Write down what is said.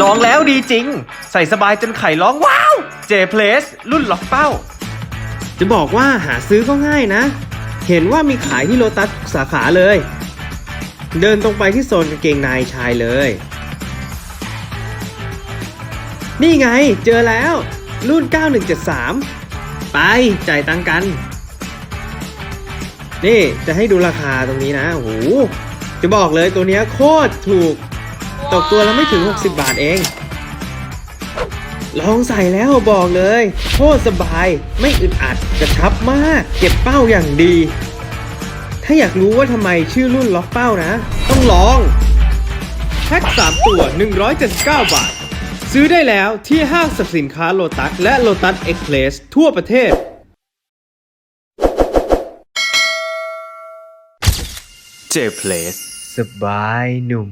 ลองแล้วดีจริง ใส่สบายจนไข่ร้องว้าว J Place รุ่นล็อกเป้า จะบอกว่าหาซื้อก็ง่ายนะ เห็นว่ามีขายที่โลตัสทุกสาขาเลย เดินตรงไปที่โซนกางเกงในชายเลย นี่ไงเจอแล้ว รุ่น 9173 ไปจ่ายตังกัน นี่จะให้ดูราคาตรงนี้นะโอ้โหจะบอกเลยตัวเนี้ยโคตรถูก ตกตัวละไม่ถึง 60 บาทเอง ลองใส่แล้วบอกเลยโคตรสบายไม่อึดอัดกระชับมาก เก็บเป้าอย่างดี ถ้าอยากรู้ว่าทำไมชื่อรุ่นล็อกเป้านะ ต้องลอง แพ็ค3ตัว 179 บาท ซื้อได้แล้วที่ห้างสรรพสินค้าโลตัสและโลตัสเอ็กเพลสทั่วประเทศ J Place สบายหนุ่ม